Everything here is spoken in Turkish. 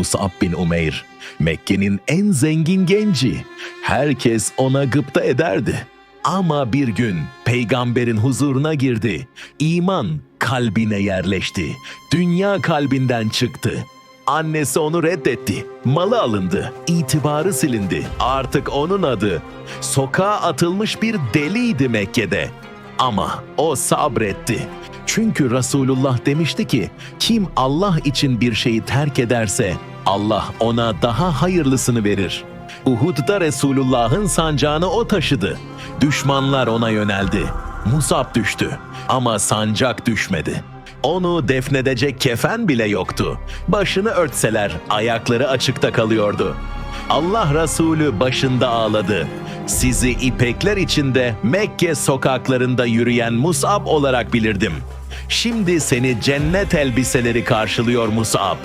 Mus'ab bin Umeyr. Mekke'nin en zengin genci. Herkes ona gıpta ederdi. Ama bir gün peygamberin huzuruna girdi. İman kalbine yerleşti. Dünya kalbinden çıktı. Annesi onu reddetti. Malı alındı. itibarı silindi. Artık onun adı. Sokağa atılmış bir deliydi Mekke'de. Ama o sabretti. Çünkü Resulullah demişti ki kim Allah için bir şeyi terk ederse Allah ona daha hayırlısını verir. Uhud'da Resulullah'ın sancağını o taşıdı. Düşmanlar ona yöneldi. Musab düştü ama sancak düşmedi. Onu defnedecek kefen bile yoktu. Başını örtseler ayakları açıkta kalıyordu. Allah Resulü başında ağladı. Sizi ipekler içinde Mekke sokaklarında yürüyen Mus'ab olarak bilirdim. Şimdi seni cennet elbiseleri karşılıyor Mus'ab.